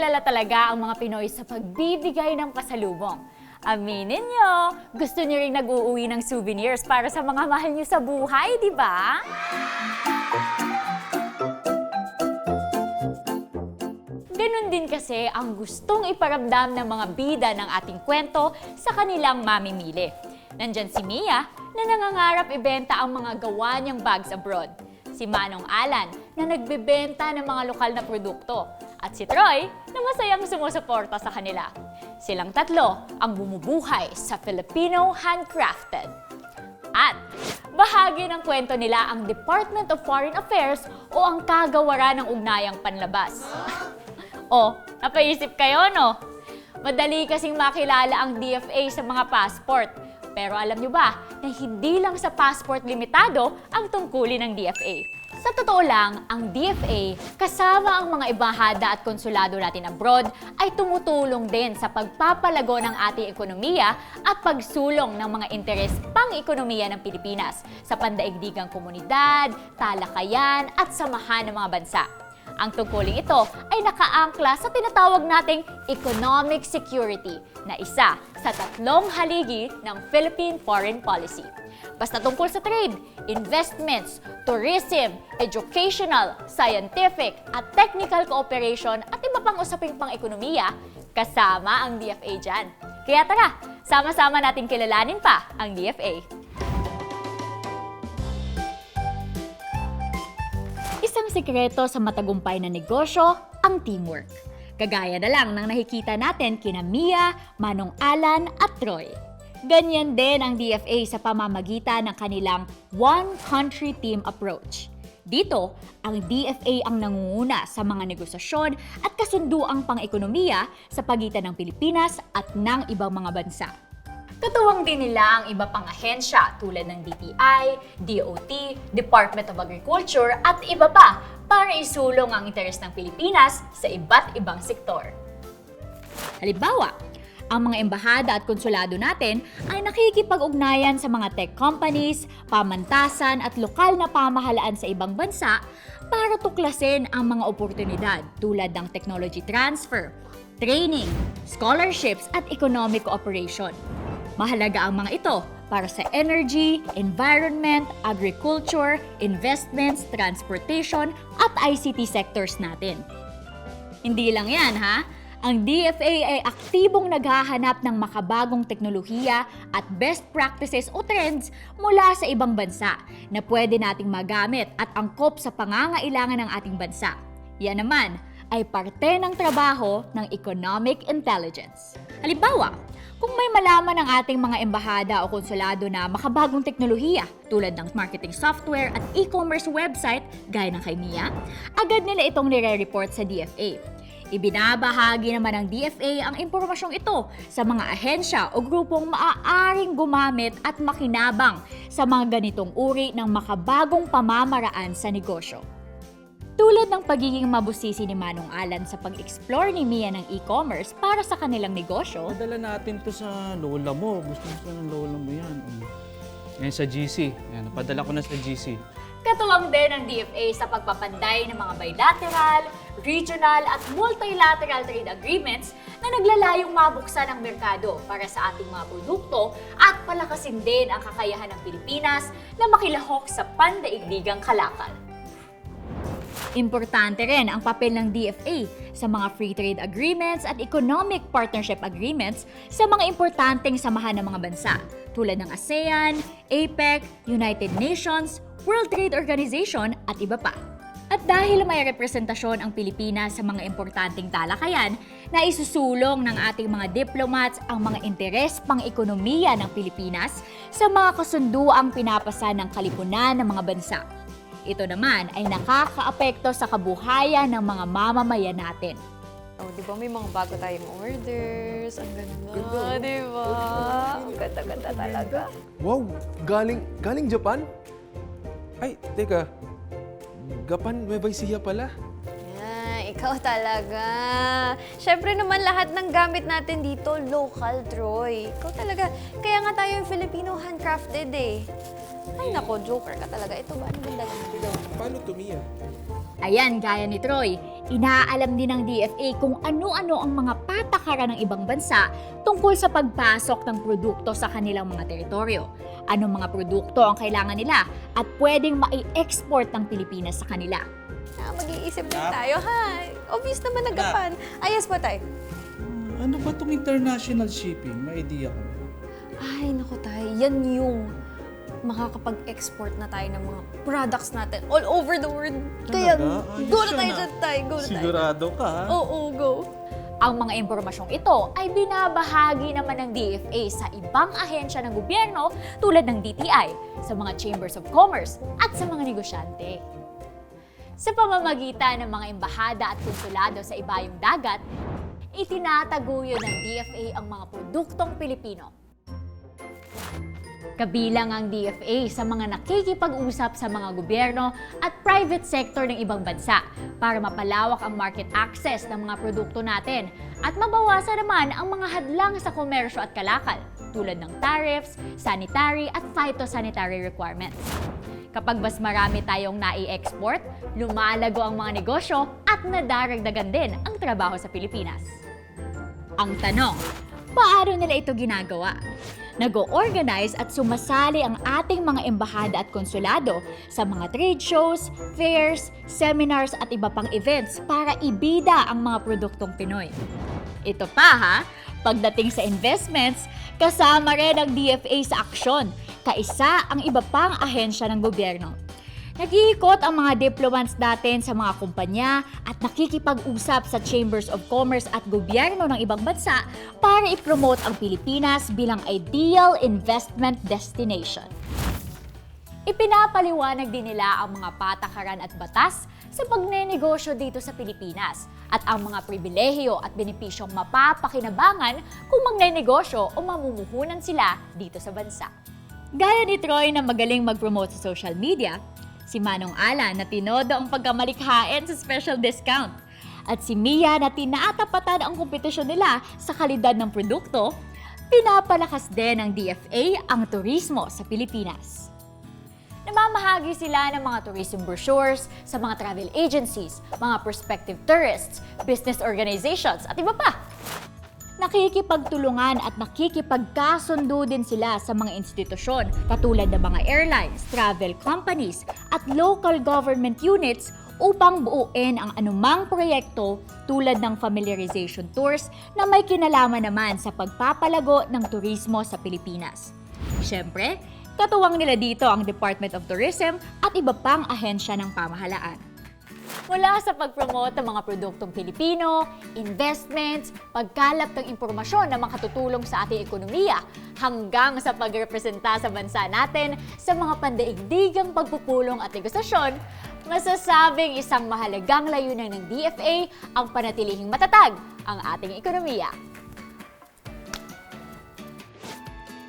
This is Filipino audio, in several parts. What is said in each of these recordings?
kilala talaga ang mga Pinoy sa pagbibigay ng pasalubong. Aminin nyo, gusto nyo rin nag-uuwi ng souvenirs para sa mga mahal nyo sa buhay, di ba? Ganon din kasi ang gustong iparamdam ng mga bida ng ating kwento sa kanilang mamimili. Nandyan si Mia na nangangarap ibenta ang mga gawa niyang bags abroad. Si Manong Alan na nagbebenta ng mga lokal na produkto. At si Troy na masayang sumusuporta sa kanila. Silang tatlo ang bumubuhay sa Filipino handcrafted. At bahagi ng kwento nila ang Department of Foreign Affairs o ang kagawaran ng ugnayang panlabas. o, napaisip kayo, no? Madali kasing makilala ang DFA sa mga passport. Pero alam nyo ba na hindi lang sa passport limitado ang tungkulin ng DFA? Sa totoo lang, ang DFA kasama ang mga embahada at konsulado natin abroad ay tumutulong din sa pagpapalago ng ating ekonomiya at pagsulong ng mga interes pang-ekonomiya ng Pilipinas sa pandaigdigang komunidad, talakayan at samahan ng mga bansa. Ang tungkuling ito ay nakaangkla sa tinatawag nating economic security na isa sa tatlong haligi ng Philippine Foreign Policy. Basta tungkol sa trade, investments, tourism, educational, scientific at technical cooperation at iba pang usaping pang-ekonomiya, kasama ang DFA dyan. Kaya tara, sama-sama natin kilalanin pa ang DFA. Isang sikreto sa matagumpay na negosyo, ang teamwork. Kagaya na lang ng nakikita natin kina Mia, Manong Alan at Troy. Ganyan din ang DFA sa pamamagitan ng kanilang One Country Team Approach. Dito, ang DFA ang nangunguna sa mga negosasyon at kasunduang pang-ekonomiya sa pagitan ng Pilipinas at ng ibang mga bansa. Katuwang din nila ang iba pang ahensya tulad ng DTI, DOT, Department of Agriculture at iba pa para isulong ang interes ng Pilipinas sa iba't ibang sektor. Halimbawa, ang mga embahada at konsulado natin ay nakikipag-ugnayan sa mga tech companies, pamantasan at lokal na pamahalaan sa ibang bansa para tuklasin ang mga oportunidad tulad ng technology transfer, training, scholarships at economic cooperation. Mahalaga ang mga ito para sa energy, environment, agriculture, investments, transportation at ICT sectors natin. Hindi lang yan ha. Ang DFA ay aktibong naghahanap ng makabagong teknolohiya at best practices o trends mula sa ibang bansa na pwede nating magamit at angkop sa pangangailangan ng ating bansa. Yan naman ay parte ng trabaho ng economic intelligence. Halimbawa, kung may malaman ng ating mga embahada o konsulado na makabagong teknolohiya tulad ng marketing software at e-commerce website gaya ng kay Mia, agad nila itong nire-report sa DFA. Ibinabahagi naman ng DFA ang impormasyong ito sa mga ahensya o grupong maaaring gumamit at makinabang sa mga ganitong uri ng makabagong pamamaraan sa negosyo. Tulad ng pagiging mabusisi ni Manong Alan sa pag-explore ni Mia ng e-commerce para sa kanilang negosyo, Padala natin to sa lola mo. Gusto gusto ng lola mo yan. Mm. Yan sa GC. Yan, napadala ko na sa GC. Katuwang din ang DFA sa pagpapanday ng mga bilateral, regional at multilateral trade agreements na naglalayong mabuksan ang merkado para sa ating mga produkto at palakasin din ang kakayahan ng Pilipinas na makilahok sa pandaigdigang kalakal. Importante rin ang papel ng DFA sa mga free trade agreements at economic partnership agreements sa mga importanteng samahan ng mga bansa tulad ng ASEAN, APEC, United Nations, World Trade Organization at iba pa. At dahil may representasyon ang Pilipinas sa mga importanteng talakayan, na isusulong ng ating mga diplomats ang mga interes pang-ekonomiya ng Pilipinas sa mga kasunduang pinapasa ng kalipunan ng mga bansa. Ito naman ay nakakaapekto sa kabuhayan ng mga mamamayan natin. Oh, di ba may mga bago tayong orders? Ang ganda, di ba? Ang ganda-ganda talaga. Wow! Galing, galing Japan? Ay, teka. Gapan Nueva Ecija pala. Ikaw talaga. Siyempre naman lahat ng gamit natin dito, local, Troy. Ikaw talaga. Kaya nga tayo yung Filipino handcrafted eh. Ay nako, joker ka talaga. Ito ba? Ano ganda naman? Paano to, Mia? Ayan, gaya ni Troy, inaalam din ng DFA kung ano-ano ang mga patakaran ng ibang bansa tungkol sa pagpasok ng produkto sa kanilang mga teritoryo. Anong mga produkto ang kailangan nila at pwedeng mai-export ng Pilipinas sa kanila. Ah, mag-iisip din tayo, ha? Obvious naman nagapan. Ayos po tayo. Ah, ano ba itong international shipping? May idea ko. Ay, naku tayo. Yan yung makakapag-export na tayo ng mga products natin all over the world. Kaya, Talaga? Ayos go na yan, tayo ah. dyan tayo. Go na tayo. Sigurado ka, ha? Oo, go. Ang mga impormasyong ito ay binabahagi naman ng DFA sa ibang ahensya ng gobyerno tulad ng DTI, sa mga chambers of commerce at sa mga negosyante. Sa pamamagitan ng mga embahada at konsulado sa ibayong dagat, itinataguyo ng DFA ang mga produktong Pilipino. Kabilang ang DFA sa mga nakikipag-usap sa mga gobyerno at private sector ng ibang bansa para mapalawak ang market access ng mga produkto natin at mabawasan naman ang mga hadlang sa komersyo at kalakal tulad ng tariffs, sanitary at phytosanitary requirements. Kapag mas marami tayong nai-export, lumalago ang mga negosyo at nadaragdagan din ang trabaho sa Pilipinas. Ang tanong, paano nila ito ginagawa? Nag-organize at sumasali ang ating mga embahada at konsulado sa mga trade shows, fairs, seminars at iba pang events para ibida ang mga produktong Pinoy. Ito pa ha, pagdating sa investments, kasama rin ang DFA sa aksyon, kaisa ang iba pang ahensya ng gobyerno. Nag-iikot ang mga diplomats natin sa mga kumpanya at nakikipag-usap sa chambers of commerce at gobyerno ng ibang bansa para i-promote ang Pilipinas bilang ideal investment destination. Ipinapaliwanag din nila ang mga patakaran at batas sa pagnenegosyo dito sa Pilipinas at ang mga pribilehiyo at benepisyong mapapakinabangan kung magnenegosyo o mamumuhunan sila dito sa bansa. Gaya ni Troy na magaling mag-promote sa social media, si Manong Alan na tinodo ang pagkamalikhain sa special discount, at si Mia na tinatapatan ang kompetisyon nila sa kalidad ng produkto, pinapalakas din ng DFA ang turismo sa Pilipinas. Namamahagi sila ng mga tourism brochures sa mga travel agencies, mga prospective tourists, business organizations at iba pa. Nakikipagtulungan at nakikipagkasundo din sila sa mga institusyon katulad ng mga airlines, travel companies at local government units upang buuin ang anumang proyekto tulad ng familiarization tours na may kinalaman naman sa pagpapalago ng turismo sa Pilipinas. Siyempre, katuwang nila dito ang Department of Tourism at iba pang ahensya ng pamahalaan. Mula sa pag-promote ng mga produktong Pilipino, investments, pagkalap ng impormasyon na makatutulong sa ating ekonomiya, hanggang sa pagrepresenta sa bansa natin sa mga pandaigdigang pagpupulong at negosasyon, masasabing isang mahalagang layunin ng DFA ang panatilihing matatag ang ating ekonomiya.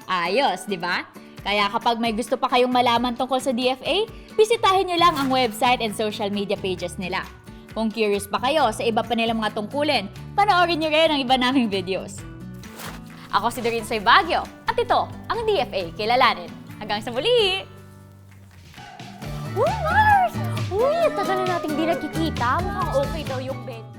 Ayos, di ba? Kaya kapag may gusto pa kayong malaman tungkol sa DFA, bisitahin nyo lang ang website and social media pages nila. Kung curious pa kayo sa iba pa nilang mga tungkulin, panoorin nyo rin ang iba naming videos. Ako si Doreen Soy Baguio at ito ang DFA Kilalanin. Hanggang sa muli! Uy, Mars! Uy, tagal na nating di nakikita. Mukhang okay daw yung bed.